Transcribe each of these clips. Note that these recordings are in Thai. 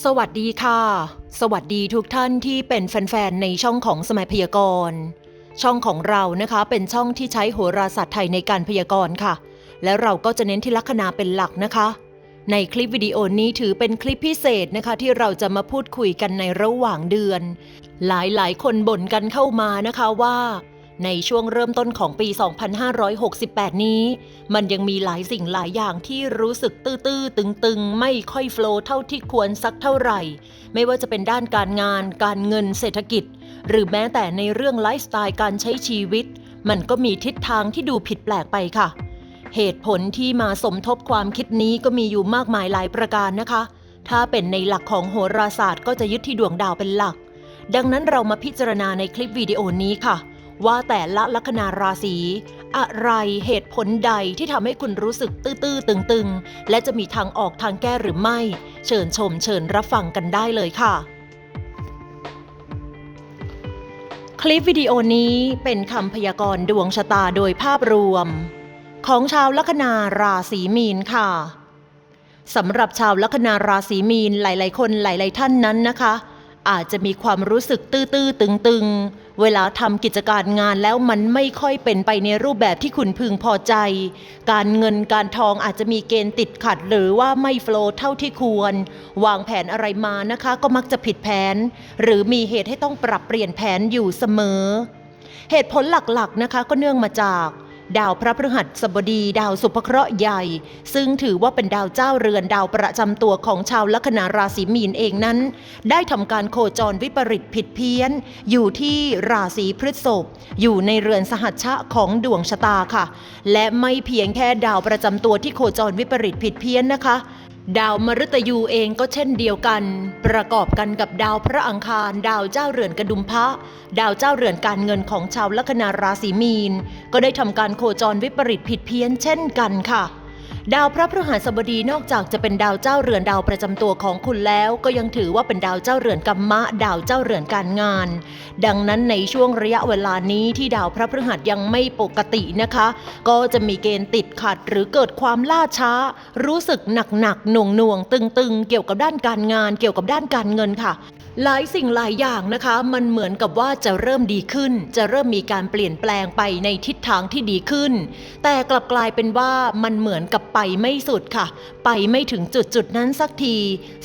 สวัสดีค่ะ สวัสดีทุกท่านที่เป็นแฟนๆ ในช่องของสมัยพยากรณ์ ช่องของเรานะคะเป็นช่องที่ใช้โหราศาสตร์ไทยในการพยากรณ์ค่ะ และเราก็จะเน้นที่ลัคนาเป็นหลักนะคะ ในคลิปวิดีโอนี้ถือเป็นคลิปพิเศษนะคะ ที่เราจะมาพูดคุยกันในระหว่างเดือน หลายๆ คนบ่นกันเข้ามานะคะว่า ในช่วงเริ่มต้นของปี 2568 นี้ มันยังมีหลายสิ่งหลายอย่างที่รู้สึกตื้อๆ ตึงๆ ไม่ค่อยโฟลว์เท่าที่ควรสักเท่าไหร่ ไม่ว่าจะเป็นด้านการงาน การเงินเศรษฐกิจ หรือแม้แต่ในเรื่องไลฟ์สไตล์การใช้ชีวิต มันก็มีทิศทางที่ดูผิดแปลกไปค่ะ เหตุผลที่มาสมทบความคิดนี้ก็มีอยู่มากมายหลายประการนะคะ ถ้าเป็นในหลักของโหราศาสตร์ก็จะยึดที่ดวงดาวเป็นหลัก ดังนั้นเรามาพิจารณาในคลิปวิดีโอนี้ค่ะ ว่าแต่ละลัคนาราศีอะไรเหตุผลใดที่ทำให้คุณรู้สึกตื้อๆตึงๆ และจะมีทางออกทางแก้หรือไม่ เชิญชมเชิญรับฟังกันได้เลยค่ะ คลิปวิดีโอนี้เป็นคำพยากรณ์ดวงชะตาโดยภาพรวม ของชาวลัคนาราศีมีนค่ะสำหรับชาวลัคนาราศีมีนหลาย ๆ คนหลาย ๆ ท่านนั้นนะคะ อาจจะมีความรู้สึกตื้อๆตึงๆ เวลาทำกิจการงานแล้วมันไม่ค่อยเป็นไปในรูปแบบที่คุณพึงพอใจ การเงินการทองอาจจะมีเกณฑ์ติดขัดหรือว่าไม่โฟล์เท่าที่ควร วางแผนอะไรมานะคะ ก็มักจะผิดแผน หรือมีเหตุให้ต้องปรับเปลี่ยนแผนอยู่เสมอ เหตุผลหลักๆนะคะก็เนื่องมาจาก ดาวพระพฤหัสบดี ดาวสุภเคราะห์ใหญ่ ซึ่งถือว่าเป็นดาวเจ้าเรือนดาวประจำตัวของชาวลัคนาราศีมีนเองนั้น ได้ทำการโคจรวิปริตผิดเพี้ยน อยู่ที่ราศีพฤษภอยู่ในเรือนสหัชชะของดวงชะตาค่ะ และไม่เพียงแค่ดาวประจำตัวที่โคจรวิปริตผิดเพี้ยนนะคะ ดาวมฤตยูเองก็เช่นเดียวกัน ประกอบกันกับดาวพระอังคาร ดาวเจ้าเรือนกระดุมพระ ดาวเจ้าเรือนการเงินของชาวลัคนาราศีมีน ก็ได้ทำการโคจรวิปริตผิดเพี้ยนเช่นกันค่ะ ดาวพระพฤหัสบดีนอกจากจะเป็นดาวเจ้าเรือนดาวประจำตัวของคุณแล้ว ก็ยังถือว่าเป็นดาวเจ้าเรือนกัมมะ ดาวเจ้าเรือนการงาน ดังนั้นในช่วงระยะเวลานี้ที่ดาวพระพฤหัสยังไม่ปกตินะคะ ก็จะมีเกณฑ์ติดขัดหรือเกิดความล่าช้า รู้สึกหนักหนักหน่วงหน่วงๆตึงๆเกี่ยวกับด้านการงาน เกี่ยวกับด้านการเงินค่ะหลายสิ่งหลายอย่างนะคะ มันเหมือนกับว่าจะเริ่มดีขึ้น จะเริ่มมีการเปลี่ยนแปลงไปในทิศทางที่ดีขึ้น แต่กลับกลายเป็นว่ามันเหมือนกับไปไม่สุดค่ะ ไปไม่ถึงจุดจุดนั้นสักที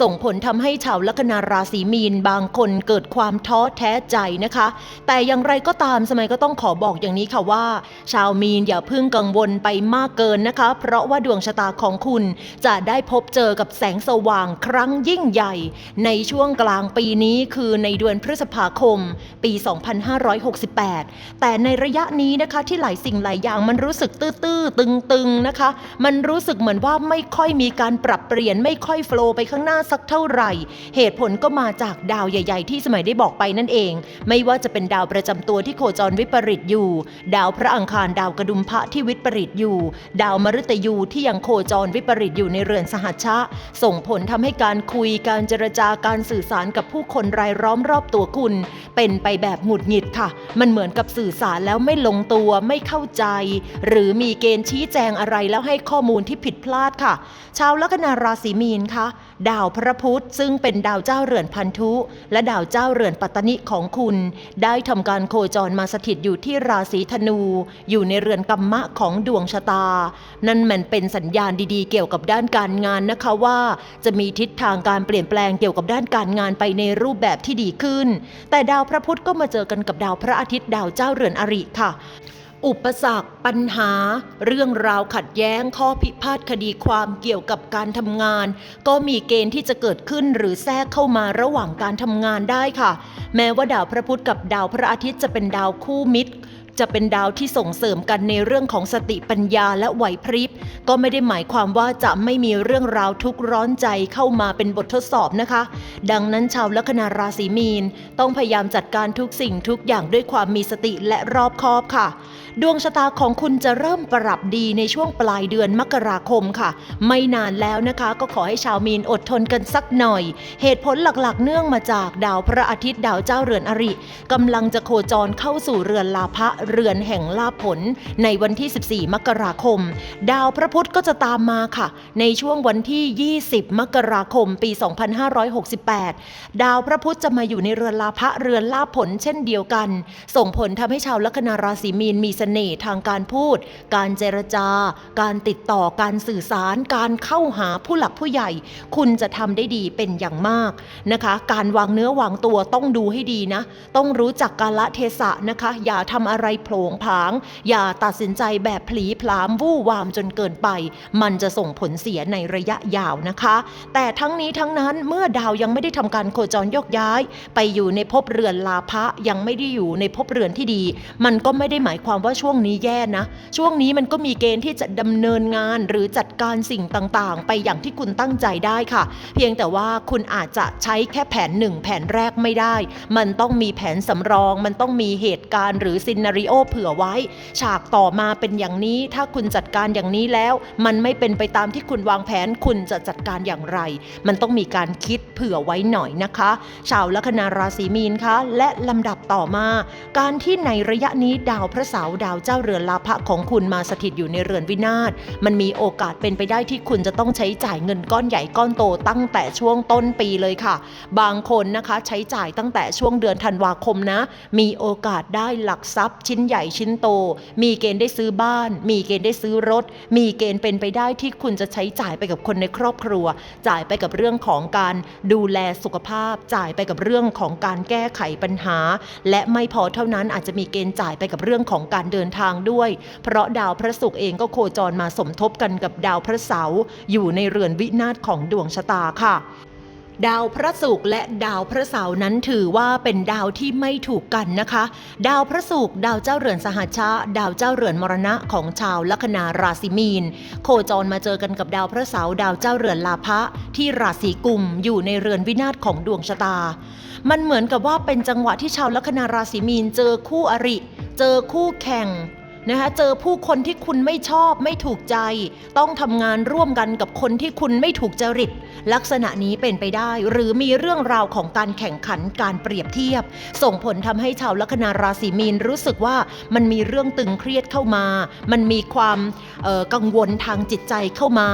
ส่งผลทำให้ชาวลัคนาราศีมีนบางคนเกิดความท้อแท้ใจนะคะ แต่อย่างไรก็ตามสมัยก็ต้องขอบอกอย่างนี้ค่ะว่า ชาวมีนอย่าเพิ่งกังวลไปมากเกินนะคะ เพราะว่าดวงชะตาของคุณจะได้พบเจอกับแสงสว่างครั้งยิ่งใหญ่ ในช่วงกลางปีนี้คือในเดือนพฤษภาคม ปี 2568 แต่ในระยะนี้นะคะที่หลายสิ่งหลายอย่างมันรู้สึกตื้อๆตึงๆนะคะ มันรู้สึกเหมือนว่าไม่ค่อยมีการปรับเปลี่ยนไม่ค่อยโฟล์ไปข้างหน้าสักเท่าไหร่ เหตุผลก็มาจากดาวใหญ่ ๆ ที่สมัยได้บอกไปนั่นเอง ไม่ว่าจะเป็นดาวประจำตัวที่โคจรวิปริตอยู่ ดาวพระอังคารดาวกระดุมพระที่วิปริตอยู่ ดาวมฤตยูที่ยังโคจรวิปริตอยู่ในเรือนสหัชชะ ส่งผลทำให้การคุยการเจรจาการสื่อสารกับผู้คนรายล้อมรอบตัวคุณ เป็นไปแบบหงุดหงิดค่ะ มันเหมือนกับสื่อสารแล้วไม่ลงตัวไม่เข้าใจ หรือมีเกณฑ์ชี้แจงอะไรแล้วให้ข้อมูลที่ผิดพลาดค่ะ ชาวลัคนาราศีมีนคะดาวพระพุธซึ่งเป็นดาวเจ้าเรือนพันธุ และดาวเจ้าเรือนปัตตนิของคุณ ได้ทำการโคจรมาสถิตอยู่ที่ราศีธนู อยู่ในเรือนกัมมะของดวงชะตา นั่นมันเป็นสัญญาณดีๆ เกี่ยวกับด้านการงานนะคะว่า จะมีทิศทางการเปลี่ยนแปลงเกี่ยวกับด้านการงานไปในรูปแบบที่ดีขึ้น แต่ดาวพระพุธก็มาเจอกันกับดาวพระอาทิตย์ดาวเจ้าเรือนอริค่ะอุปสรรคปัญหา เรื่องราวขัดแย้งข้อพิพาทคดีความเกี่ยวกับการทำงาน ก็มีเกณฑ์ที่จะเกิดขึ้นหรือแทรกเข้ามาระหว่างการทำงานได้ค่ะ แม้ว่าดาวพระพุธกับดาวพระอาทิตย์จะเป็นดาวคู่มิตร จะเป็นดาวที่ส่งเสริมกันในเรื่องของสติปัญญาและไหวพริบ ก็ไม่ได้หมายความว่าจะไม่มีเรื่องราวทุกข์ร้อนใจเข้ามาเป็นบททดสอบนะคะ ดังนั้นชาวลัคนาราศีมีน ต้องพยายามจัดการทุกสิ่งทุกอย่างด้วยความมีสติและรอบคอบค่ะ ดวงชะตาของคุณจะเริ่มปรับดีในช่วงปลายเดือนมกราคมค่ะ ไม่นานแล้วนะคะ ก็ขอให้ชาวมีนอดทนกันสักหน่อย เหตุผลหลักๆ เนื่องมาจากดาวพระอาทิตย์ดาวเจ้าเรือนอริกำลังจะโคจรเข้าสู่เรือนลาภะเรือนแห่งลาภผล ในวันที่ 14 มกราคม ดาวพระพุธก็จะตามมาค่ะ ในช่วงวันที่ 20 มกราคม ปี 2568 ดาวพระพุธจะมาอยู่ในเรือนลาภะเรือนลาภผลเช่นเดียวกัน ส่งผลทำให้ชาวลัคนาราศีมีนมีเสน่ห์ทางการพูด การเจรจา การติดต่อการสื่อสาร การเข้าหาผู้หลักผู้ใหญ่ คุณจะทำได้ดีเป็นอย่างมากนะคะ การวางเนื้อวางตัวต้องดูให้ดีนะ ต้องรู้จักกาละเทศะนะคะ อย่าทำอะไรโผงผาง อย่าตัดสินใจแบบผลีพลามวู่วามจนเกินไป มันจะส่งผลเสียในระยะยาวนะคะ แต่ทั้งนี้ทั้งนั้นเมื่อดาวยังไม่ได้ทำการโคจรโยกย้าย ไปอยู่ในภพเรือนลาภะยังไม่ได้อยู่ในภพเรือนที่ดี มันก็ไม่ได้หมายความว่าช่วงนี้แย่นะ ช่วงนี้มันก็มีเกณฑ์ที่จะดำเนินงานหรือจัดการสิ่งต่างๆ ไปอย่างที่คุณตั้งใจได้ค่ะ เพียงแต่ว่าคุณอาจจะใช้แค่แผนหนึ่งแผนแรกไม่ได้ มันต้องมีแผนสำรอง มันต้องมีเหตุการณ์หรือซินาริโอเผื่อไว้ ฉากต่อมาเป็นอย่างนี้ ถ้าคุณจัดการอย่างนี้แล้ว มันไม่เป็นไปตามที่คุณวางแผน คุณจะจัดการอย่างไร มันต้องมีการคิดเผื่อไว้หน่อยนะคะ ชาวลัคนาราศีมีนคะ และลำดับต่อมา การที่ในระยะนี้ดาวพระเสาร์ดาวเจ้าเรือนลาภะของคุณมาสถิตอยู่ในเรือนวินาศ มันมีโอกาสเป็นไปได้ที่คุณจะต้องใช้จ่ายเงินก้อนใหญ่ก้อนโตตั้งแต่ช่วงต้นปีเลยค่ะ บางคนนะคะใช้จ่ายตั้งแต่ช่วงเดือนธันวาคมนะ มีโอกาสได้หลักทรัพย์ ชิ้นใหญ่ชิ้นโต มีเกณฑ์ได้ซื้อบ้าน มีเกณฑ์ได้ซื้อรถ มีเกณฑ์เป็นไปได้ที่คุณจะใช้จ่ายไปกับคนในครอบครัว จ่ายไปกับเรื่องของการดูแลสุขภาพ จ่ายไปกับเรื่องของการแก้ไขปัญหา และไม่พอเท่านั้นอาจจะมีเกณฑ์จ่ายไปกับเรื่องของการเดินทางด้วย เพราะดาวพระศุกร์เองก็โคจรมาสมทบกันกับดาวพระเสาร์อยู่ในเรือนวินาศของดวงชะตาค่ะดาวพระศุกร์และดาวพระเสาร์นั้นถือว่าเป็นดาวที่ไม่ถูกกันนะคะ ดาวพระศุกร์ดาวเจ้าเรือนสหัชชะ ดาวเจ้าเรือนมรณะของชาวลัคนาราศีมีน โคจรมาเจอกันกับดาวพระเสาร์ดาวเจ้าเรือนลาภะที่ราศีกุมอยู่ในเรือนวินาศของดวงชะตา มันเหมือนกับว่าเป็นจังหวะที่ชาวลัคนาราศีมีนเจอคู่อริ เจอคู่แข่ง นะคะเจอผู้คนที่คุณไม่ชอบไม่ถูกใจ ต้องทำงานร่วมกันกับคนที่คุณไม่ถูกจริต ลักษณะนี้เป็นไปได้ หรือมีเรื่องราวของการแข่งขันการเปรียบเทียบ ส่งผลทำให้ชาวลัคนาราศีมีนรู้สึกว่ามันมีเรื่องตึงเครียดเข้ามา มันมีความกังวลทางจิตใจเข้ามา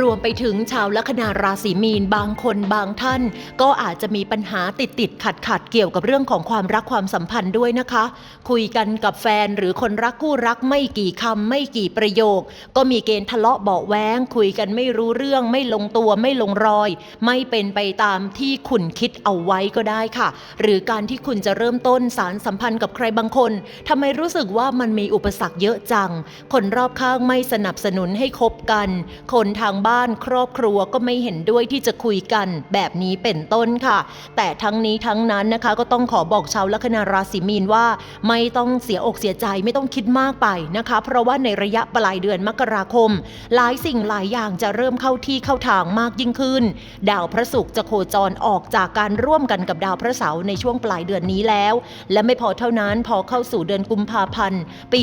รวมไปถึงชาวลัคนาราศีมีนบางคนบางท่าน ก็อาจจะมีปัญหาติดติดขัดขัดเกี่ยวกับเรื่องของความรักความสัมพันธ์ด้วยนะคะ คุยกันกับแฟนหรือคนรักคู่รักไม่กี่คำไม่กี่ประโยค ก็มีเกณฑ์ทะเลาะเบาแว้ง คุยกันไม่รู้เรื่องไม่ลงตัวไม่ลงรอย ไม่เป็นไปตามที่คุณคิดเอาไว้ก็ได้ค่ะ หรือการที่คุณจะเริ่มต้นสารสัมพันธ์กับใครบางคนทำไมรู้สึกว่ามันมีอุปสรรคเยอะจัง คนรอบข้างไม่สนับสนุนให้คบกัน คนทางบ้านครอบครัวก็ไม่เห็นด้วยที่จะคุยกัน แบบนี้เป็นต้นค่ะ แต่ทั้งนี้ทั้งนั้นนะคะ ก็ต้องขอบอกชาวลัคนาราศีมีนว่า ไม่ต้องเสียอกเสียใจไม่ต้องคิดมากไปนะคะ เพราะว่าในระยะปลายเดือนมกราคม หลายสิ่งหลายอย่างจะเริ่มเข้าที่เข้าทางมากยิ่งขึ้น ดาวพระศุกร์จะโคจรออกจากการร่วมกันกับดาวพระเสาร์ในช่วงปลายเดือนนี้แล้ว และไม่พอเท่านั้นพอเข้าสู่เดือนกุมภาพันธ์ ปี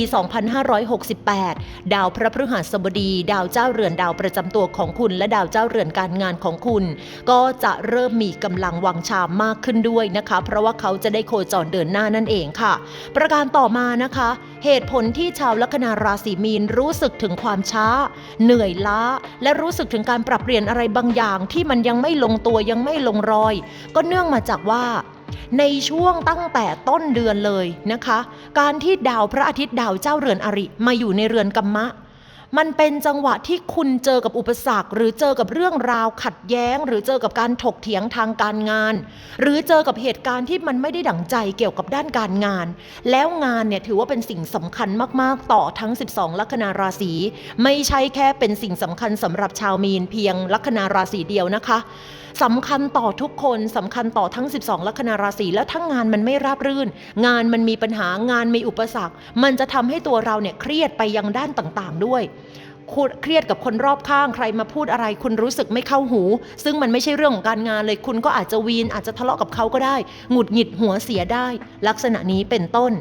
2568 ดาวพระพฤหัสบดี ดาวเจ้าเรือนดาวประจำตัวของคุณ และดาวเจ้าเรือนการงานของคุณ ก็จะเริ่มมีกำลังวังชามมากขึ้นด้วยนะคะ เพราะว่าเขาจะได้โคจรเดินหน้านั่นเองค่ะ ประการต่อมานะคะ เหตุผลที่ที่ชาวลัคนาราศีมีนรู้สึกถึงความช้า เหนื่อยล้า และรู้สึกถึงการปรับเปลี่ยนอะไรบางอย่างที่มันยังไม่ลงตัวยังไม่ลงรอย ก็เนื่องมาจากว่าในช่วงตั้งแต่ต้นเดือนเลยนะคะ การที่ดาวพระอาทิตย์ดาวเจ้าเรือนอริมาอยู่ในเรือนกัมมะ มันเป็นจังหวะที่คุณเจอกับอุปสรรค หรือเจอกับเรื่องราวขัดแย้ง หรือเจอกับการถกเถียงทางการงาน หรือเจอกับเหตุการณ์ที่มันไม่ได้ดั่งใจเกี่ยวกับด้านการงาน แล้วงานเนี่ยถือว่าเป็นสิ่งสำคัญมากๆ ต่อทั้ง 12 ลัคนาราศีไม่ใช่แค่เป็นสิ่งสำคัญสำหรับชาวมีนเพียงลัคนาราศีเดียวนะคะสำคัญต่อทุกคนสำคัญต่อทั้ง 12 ลัคนาราศีแล้วถ้งงานมันไม่ราบรื่น งานมันมีปัญหางานมีอุปสรรค มันจะทำให้ตัวเราเนี่ยเครียดไปยังด้านต่างๆด้วย เครียดกับคนรอบข้างใครมาพูดอะไร คุณรู้สึกไม่เข้าหู ซึ่งมันไม่ใช่เรื่องของการงานเลย คุณก็อาจจะวีนอาจจะทะเลาะกับเขาก็ได้ หงุดหงิดหัวเสียได้ ลักษณะนี้เป็นต้น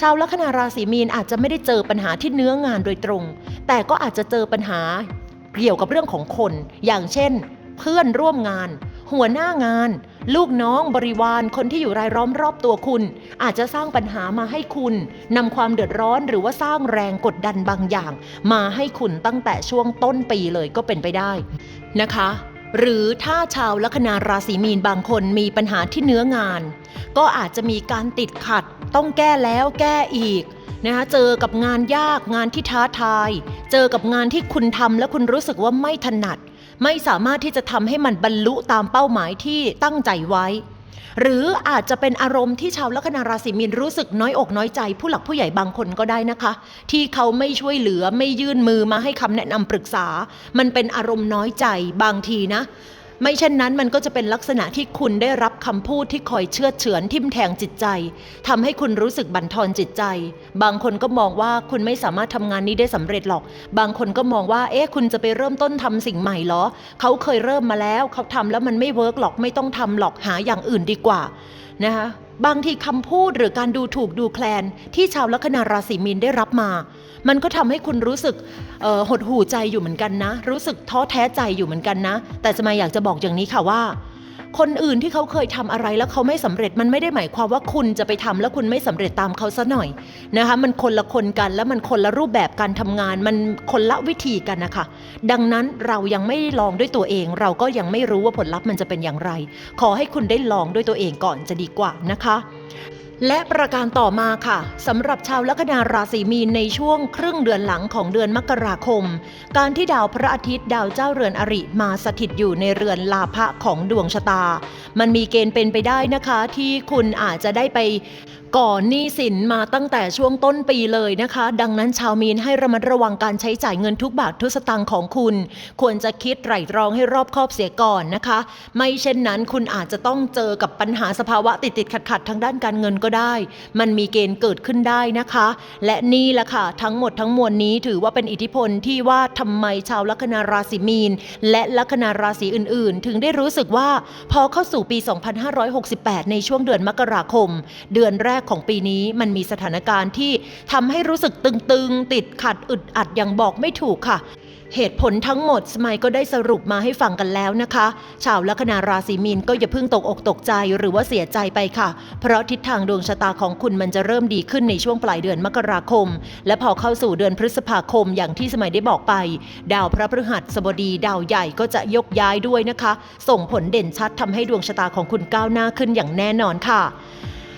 ชาวลัคนาราศีมีนอาจจะไม่ได้เจอปัญหาที่เนื้องานโดยตรง แต่ก็อาจจะเจอปัญหาเกี่ยวกับเรื่องของคน อย่างเช่น เพื่อนร่วมงาน หัวหน้างาน ลูกน้องบริวารคนที่อยู่รายล้อมรอบตัวคุณ อาจจะสร้างปัญหามาให้คุณนำความเดือดร้อนหรือว่าสร้างแรงกดดันบางอย่าง มาให้คุณตั้งแต่ช่วงต้นปีเลยก็เป็นไปได้นะคะ หรือถ้าชาวลัคนาราศีมีนบางคนมีปัญหาที่เนื้องาน ก็อาจจะมีการติดขัด ต้องแก้แล้วแก้อีกนะคะเจอกับงานยากงานที่ท้าทาย เจอกับงานที่คุณทำแล้วคุณรู้สึกว่าไม่ถนัด ไม่สามารถที่จะทำให้มันบรรลุตามเป้าหมายที่ตั้งใจไว้ หรืออาจจะเป็นอารมณ์ที่ชาวลัคนาราศีมีนรู้สึกน้อยอกน้อยใจ ผู้หลักผู้ใหญ่บางคนก็ได้นะคะ ที่เขาไม่ช่วยเหลือไม่ยื่นมือมาให้คำแนะนำปรึกษา มันเป็นอารมณ์น้อยใจบางทีนะ ไม่เช่นนั้นมันก็จะเป็นลักษณะที่คุณได้รับคำพูดที่คอยเชื่อเฉือนทิ่มแทงจิตใจทำให้คุณรู้สึกบั่นทอนจิตใจ บางคนก็มองว่าคุณไม่สามารถทำงานนี้ได้สำเร็จหรอก บางคนก็มองว่าเอ๊ะคุณจะไปเริ่มต้นทำสิ่งใหม่เหรอ เขาเคยเริ่มมาแล้ว เขาทำแล้วมันไม่เวิร์กหรอกไม่ต้องทำหรอกหาอย่างอื่นดีกว่านะคะบางทีคำพูดหรือการดูถูกดูแคลนที่ชาวลัคนาราศีมีนได้รับมา มันก็ทำให้คุณรู้สึกหดหู่ใจอยู่เหมือนกันนะ รู้สึกท้อแท้ใจอยู่เหมือนกันนะ แต่สมัยอยากจะบอกอย่างนี้ค่ะว่า คนอื่นที่เขาเคยทำอะไรแล้วเขาไม่สำเร็จมันไม่ได้หมายความว่าคุณจะไปทำแล้วคุณไม่สำเร็จตามเขาซะหน่อยนะคะมันคนละคนกันแล้วมันคนละรูปแบบการทำงาน มันคนละวิธีกันนะคะดังนั้นเรายังไม่ลองด้วยตัวเอง เราก็ยังไม่รู้ว่าผลลัพธ์มันจะเป็นอย่างไร ขอให้คุณได้ลองด้วยตัวเองก่อนจะดีกว่านะคะ และประการต่อมาค่ะสำหรับชาวลัคนาราศีมีนในช่วงครึ่งเดือนหลังของเดือนมกราคม การที่ดาวพระอาทิตย์ดาวเจ้าเรือนอริมาสถิตอยู่ในเรือนลาภะของดวงชะตา มันมีเกณฑ์เป็นไปได้นะคะที่คุณอาจจะได้ไป ก่อนหนี้สินมาตั้งแต่ช่วงต้นปีเลยนะคะ ดังนั้นชาวมีนให้ระมัดระวังการใช้จ่ายเงินทุกบาททุกสตางค์ของคุณ ควรจะคิดไตร่ตรองให้รอบคอบเสียก่อนนะคะ ไม่เช่นนั้นคุณอาจจะต้องเจอกับปัญหาสภาวะติดติดขัดขัดทางด้านการเงินก็ได้ มันมีเกณฑ์เกิดขึ้นได้นะคะ และนี่แหละค่ะทั้งหมดทั้งมวลนี้ถือว่าเป็นอิทธิพลที่ว่าทำไมชาวลัคนาราศีมีน และลัคนาราศีอื่น ๆ ถึงได้รู้สึกว่าพอเข้าสู่ปี 2568 ในช่วงเดือนมกราคม เดือนแรกของปีนี้มันมีสถานการณ์ที่ทำให้รู้สึกตึงๆ ติดขัดอึดอัดอย่างบอกไม่ถูกค่ะเหตุผลทั้งหมดสมัยก็ได้สรุปมาให้ฟังกันแล้วนะคะ ชาวลัคนาราศีมีนก็อย่าเพิ่งตกอกตกใจหรือว่าเสียใจไปค่ะ เพราะทิศทางดวงชะตาของคุณมันจะเริ่มดีขึ้นในช่วงปลายเดือนมกราคม และพอเข้าสู่เดือนพฤษภาคมอย่างที่สมัยได้บอกไป ดาวพระพฤหัสบดีดาวใหญ่ก็จะยกย้ายด้วยนะคะ ส่งผลเด่นชัดทำให้ดวงชะตาของคุณก้าวหน้าขึ้นอย่างแน่นอนค่ะ